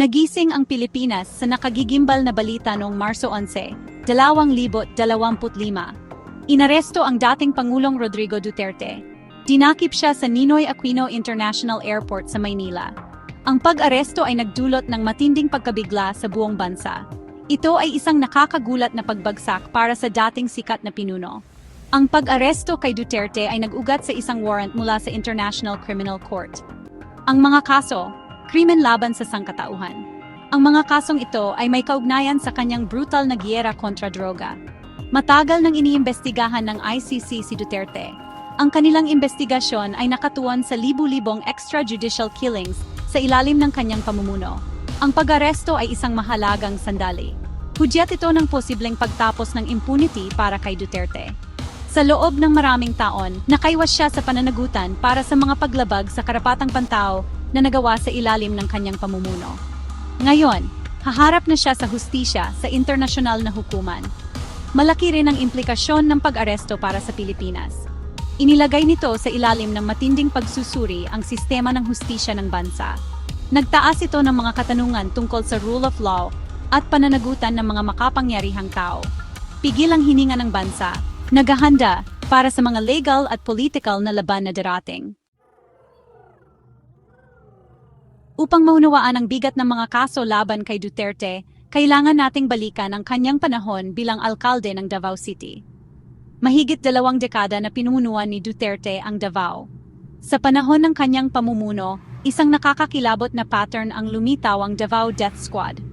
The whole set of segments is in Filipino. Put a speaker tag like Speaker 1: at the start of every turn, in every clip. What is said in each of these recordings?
Speaker 1: Nagising ang Pilipinas sa nakagigimbal na balita noong Marso 11, 2025. Inaresto ang dating Pangulong Rodrigo Duterte. Dinakip siya sa Ninoy Aquino International Airport sa Maynila. Ang pag-aresto ay nagdulot ng matinding pagkabigla sa buong bansa. Ito ay isang nakakagulat na pagbagsak para sa dating sikat na pinuno. Ang pag-aresto kay Duterte ay nag-ugat sa isang warrant mula sa International Criminal Court. Ang mga kaso, krimen laban sa sangkatauhan. Ang mga kasong ito ay may kaugnayan sa kanyang brutal na giyera kontra droga. Matagal nang iniimbestigahan ng ICC si Duterte. Ang kanilang investigasyon ay nakatuon sa libu-libong extrajudicial killings sa ilalim ng kanyang pamumuno. Ang pag-aresto ay isang mahalagang sandali. Hudyat ito ng posibleng pagtapos ng impunity para kay Duterte. Sa loob ng maraming taon, nakaiwas siya sa pananagutan para sa mga paglabag sa karapatang pantao na nagawa sa ilalim ng kanyang pamumuno. Ngayon, haharap na siya sa hustisya sa internasyonal na hukuman. Malaki rin ang implikasyon ng pag-aresto para sa Pilipinas. Inilagay nito sa ilalim ng matinding pagsusuri ang sistema ng hustisya ng bansa. Nagtaas ito ng mga katanungan tungkol sa rule of law at pananagutan ng mga makapangyarihang tao. Pigil ang hininga ng bansa, naghahanda para sa mga legal at political na laban na darating. Upang maunawaan ang bigat ng mga kaso laban kay Duterte, kailangan nating balikan ang kanyang panahon bilang alkalde ng Davao City. Mahigit dalawang dekada na pinunuan ni Duterte ang Davao. Sa panahon ng kanyang pamumuno, isang nakakakilabot na pattern ang lumitaw ang Davao Death Squad.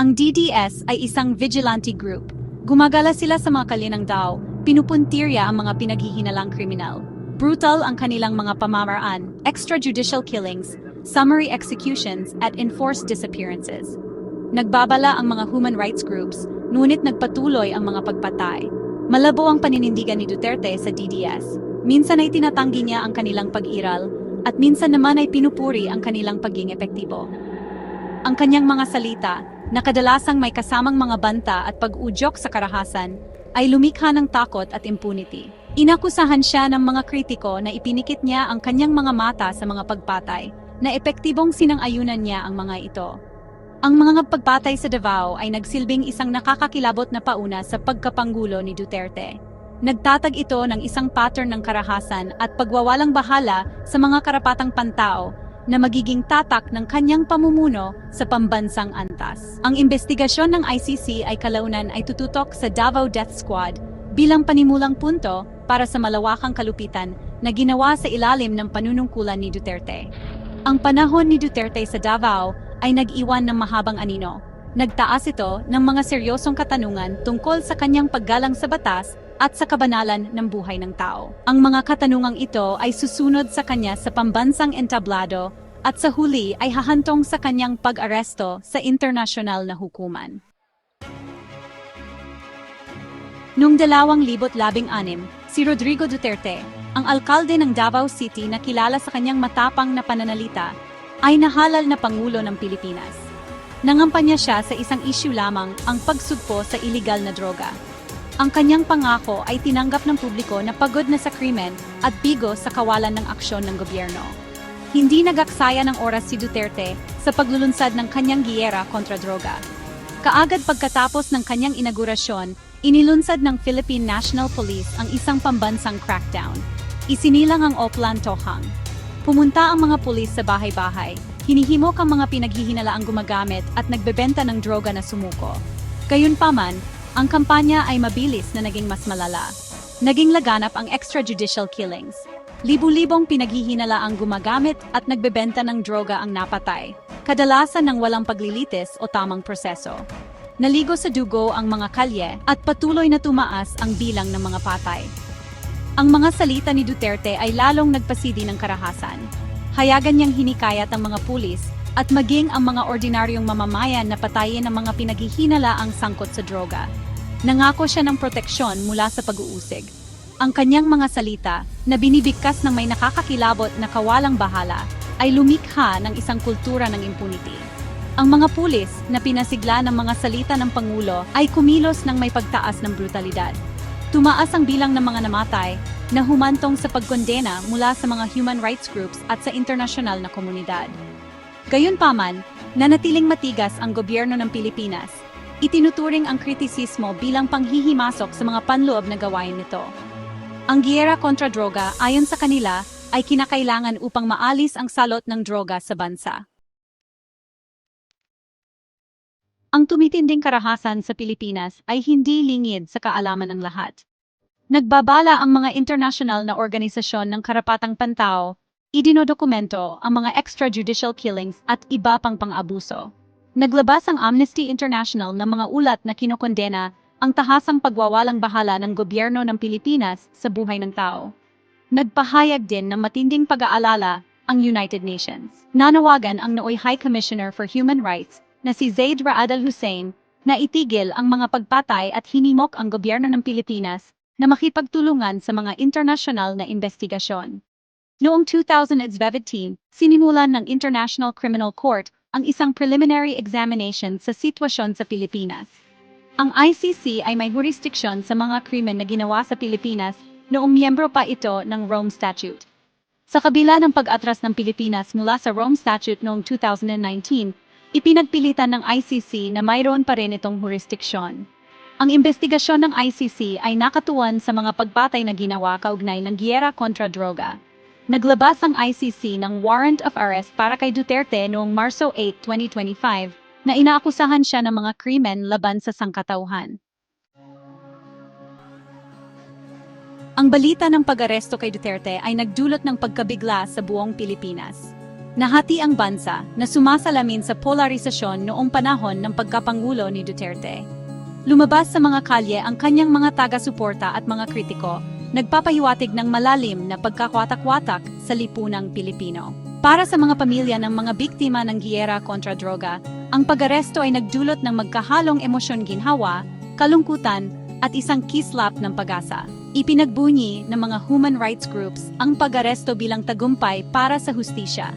Speaker 1: Ang DDS ay isang vigilante group. Gumagala sila sa mga kalinang daw, pinupuntirya ang mga pinaghihinalang kriminal. Brutal ang kanilang mga pamamaraan, extrajudicial killings, summary executions at enforced disappearances. Nagbabala ang mga human rights groups, ngunit nagpatuloy ang mga pagpatay. Malabo ang paninindigan ni Duterte sa DDS. Minsan ay tinatanggi niya ang kanilang pag-iral, at minsan naman ay pinupuri ang kanilang pagiging epektibo. Ang kanyang mga salita, na kadalasang may kasamang mga banta at pag-udyok sa karahasan, ay lumikha ng takot at impunity. Inakusahan siya ng mga kritiko na ipinikit niya ang kanyang mga mata sa mga pagpatay, na epektibong sinang-ayunan niya ang mga ito. Ang mga pagpatay sa Davao ay nagsilbing isang nakakakilabot na pauna sa pagkapanggulo ni Duterte. Nagtatag ito ng isang pattern ng karahasan at pagwawalang bahala sa mga karapatang pantao na magiging tatak ng kanyang pamumuno sa pambansang antas. Ang investigasyon ng ICC ay kalaunan ay tututok sa Davao Death Squad bilang panimulang punto para sa malawakang kalupitan na ginawa sa ilalim ng panunungkulan ni Duterte. Ang panahon ni Duterte sa Davao ay nag-iwan ng mahabang anino. Nagtaas ito ng mga seryosong katanungan tungkol sa kanyang paggalang sa batas at sa kabanalan ng buhay ng tao. Ang mga katanungang ito ay susunod sa kanya sa pambansang entablado at sa huli ay hahantong sa kanyang pag-aresto sa internasyonal na hukuman. Noong 2016, si Rodrigo Duterte, ang alkalde ng Davao City na kilala sa kanyang matapang na pananalita, ay nahalal na Pangulo ng Pilipinas. Nangampanya siya sa isang issue lamang ang pagsugpo sa iligal na droga. Ang kanyang pangako ay tinanggap ng publiko na pagod na sa krimen at bigo sa kawalan ng aksyon ng gobyerno. Hindi nagaksaya ng oras si Duterte sa paglulunsad ng kanyang giyera kontra droga. Kaagad pagkatapos ng kanyang inaugurasyon, inilunsad ng Philippine National Police ang isang pambansang crackdown. Isinilang ang Oplan Tohang, Pumunta ang mga pulis sa bahay-bahay, hinihimok ang mga pinaghihinalaang gumagamit at nagbebenta ng droga na sumuko. Gayunpaman, ang kampanya ay mabilis na naging mas malala. Naging laganap ang extrajudicial killings. Libu-libong pinaghihinala ang gumagamit at nagbebenta ng droga ang napatay, kadalasan ng walang paglilitis o tamang proseso. Naligo sa dugo ang mga kalye at patuloy na tumaas ang bilang ng mga patay. Ang mga salita ni Duterte ay lalong nagpasidi ng karahasan. Hayagan niyang hinikayat ang mga pulis at maging ang mga ordinaryong mamamayan na patayin ang mga pinaghihinala ang sangkot sa droga. Nangako siya ng proteksyon mula sa pag-uusig. Ang kanyang mga salita na binibigkas ng may nakakakilabot na kawalang bahala ay lumikha ng isang kultura ng impunity. Ang mga pulis na pinasigla ng mga salita ng Pangulo ay kumilos ng may pagtaas ng brutalidad. Tumaas ang bilang ng mga namatay na humantong sa pagkondena mula sa mga human rights groups at sa internasyonal na komunidad. Gayunpaman, Nanatiling matigas ang gobyerno ng Pilipinas. Itinuturing ang kritisismo bilang panghihimasok sa mga panloob na gawain nito. Ang giyera kontra droga ayon sa kanila ay kinakailangan upang maalis ang salot ng droga sa bansa. Ang tumitinding karahasan sa Pilipinas ay hindi lingid sa kaalaman ng lahat. Nagbabala ang mga international na organisasyon ng karapatang pantao, idinodokumento ang mga extrajudicial killings at iba pang pang-abuso. Naglabas ang Amnesty International ng mga ulat na kinokondena ang tahasang pagwawalang bahala ng gobyerno ng Pilipinas sa buhay ng tao. Nagpahayag din ng matinding pag-aalala ang United Nations. Nanawagan ang nooy High Commissioner for Human Rights na si Zaid Raad Al Hussein na itigil ang mga pagpatay at hinimok ang gobyerno ng Pilipinas na makipagtulungan sa mga internasyonal na investigasyon. Noong 2017, sinimulan ng International Criminal Court ang isang preliminary examination sa sitwasyon sa Pilipinas. Ang ICC ay may jurisdiksyon sa mga krimen na ginawa sa Pilipinas noong miyembro pa ito ng Rome Statute. Sa kabila ng pag-atras ng Pilipinas mula sa Rome Statute noong 2019, ipinagpilitan ng ICC na mayroon pa rin itong jurisdiksyon. Ang investigasyon ng ICC ay nakatuwan sa mga pagpatay na ginawa kaugnay ng giyera kontra droga. Naglabas ang ICC ng warrant of arrest para kay Duterte noong Marso 8, 2025 na inaakusahan siya ng mga krimen laban sa sangkatauhan. Ang balita ng pag-aresto kay Duterte ay nagdulot ng pagkabigla sa buong Pilipinas. Nahati ang bansa na sumasalamin sa polarisasyon noong panahon ng pagkapangulo ni Duterte. Lumabas sa mga kalye ang kanyang mga taga-suporta at mga kritiko, nagpapahiwatig ng malalim na pagkakwatak-watak sa lipunang Pilipino. Para sa mga pamilya ng mga biktima ng giyera kontra droga, ang pag-aresto ay nagdulot ng magkahalong emosyon ginhawa, kalungkutan, at isang kislap ng pag-asa. Ipinagbunyi ng mga human rights groups ang pag-aresto bilang tagumpay para sa hustisya.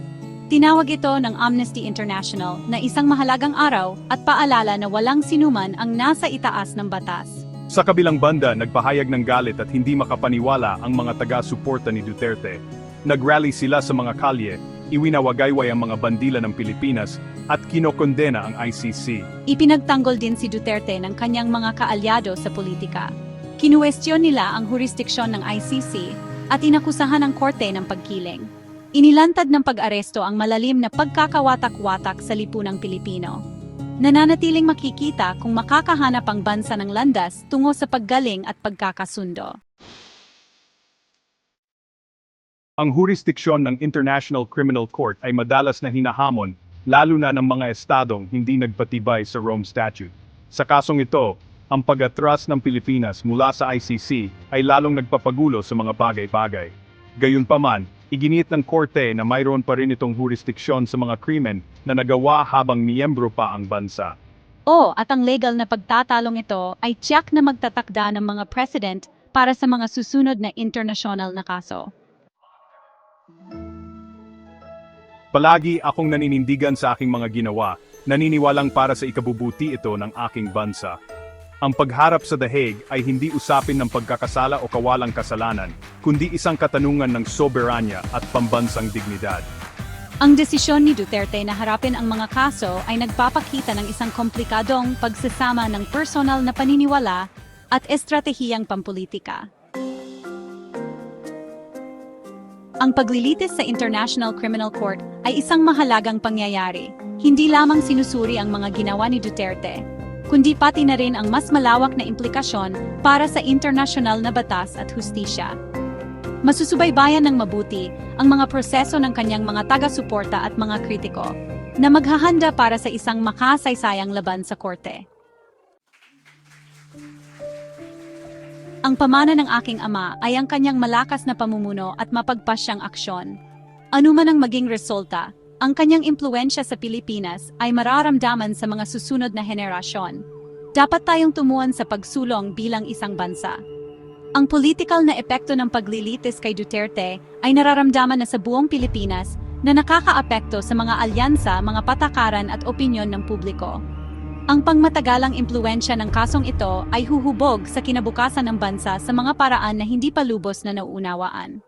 Speaker 1: Tinawag ito ng Amnesty International na isang mahalagang araw at paalala na walang sinuman ang nasa itaas ng batas.
Speaker 2: Sa kabilang banda, nagpahayag ng galit at hindi makapaniwala ang mga taga-suporta ni Duterte. Nagrally sila sa mga kalye, iwinawagayway ang mga bandila ng Pilipinas at kinokondena ang ICC.
Speaker 1: Ipinagtanggol din si Duterte ng kanyang mga kaalyado sa politika. Kinuwestiyon nila ang jurisdiksyon ng ICC at inakusahan ng korte ng pagkiling. Inilantad ng pag-aresto ang malalim na pagkakawatak-watak sa lipunang Pilipino. Nananatiling makikita kung makakahanap ang bansa ng landas tungo sa paggaling at pagkakasundo.
Speaker 2: Ang jurisdiksyon ng International Criminal Court ay madalas na hinahamon, lalo na ng mga estadong hindi nagpatibay sa Rome Statute. Sa kasong ito, ang pag-atras ng Pilipinas mula sa ICC ay lalong nagpapagulo sa mga bagay-bagay. Gayunpaman, iginiit ng korte na mayroon pa rin itong jurisdiksyon sa mga krimen na nagawa habang miyembro pa ang bansa.
Speaker 1: O at ang legal na pagtatalong ito ay tiyak na magtatakda ng mga precedent para sa mga susunod na internasyonal na kaso.
Speaker 2: Palagi akong naninindigan sa aking mga ginawa, naniniwalang para sa ikabubuti ito ng aking bansa. Ang pagharap sa The Hague ay hindi usapin ng pagkakasala o kawalang kasalanan, kundi isang katanungan ng soberanya at pambansang dignidad.
Speaker 1: Ang desisyon ni Duterte na harapin ang mga kaso ay nagpapakita ng isang komplikadong pagsasama ng personal na paniniwala at estratehiyang pampolitika. Ang paglilitis sa International Criminal Court ay isang mahalagang pangyayari. Hindi lamang sinusuri ang mga ginawa ni Duterte, kundi pati na rin ang mas malawak na implikasyon para sa internasyonal na batas at hustisya. Masusubaybayan ng mabuti ang mga proseso ng kanyang mga taga-suporta at mga kritiko na maghahanda para sa isang makasaysayang laban sa korte. Ang pamana ng aking ama ay ang kanyang malakas na pamumuno at mapagpasyang aksyon. Ano man ang maging resulta, ang kanyang impluensya sa Pilipinas ay mararamdaman sa mga susunod na henerasyon. Dapat tayong tumuan sa pagsulong bilang isang bansa. Ang political na epekto ng paglilitis kay Duterte ay nararamdaman na sa buong Pilipinas na nakakaapekto sa mga alyansa, mga patakaran at opinyon ng publiko. Ang pangmatagalang impluensya ng kasong ito ay huhubog sa kinabukasan ng bansa sa mga paraan na hindi pa lubos na nauunawaan.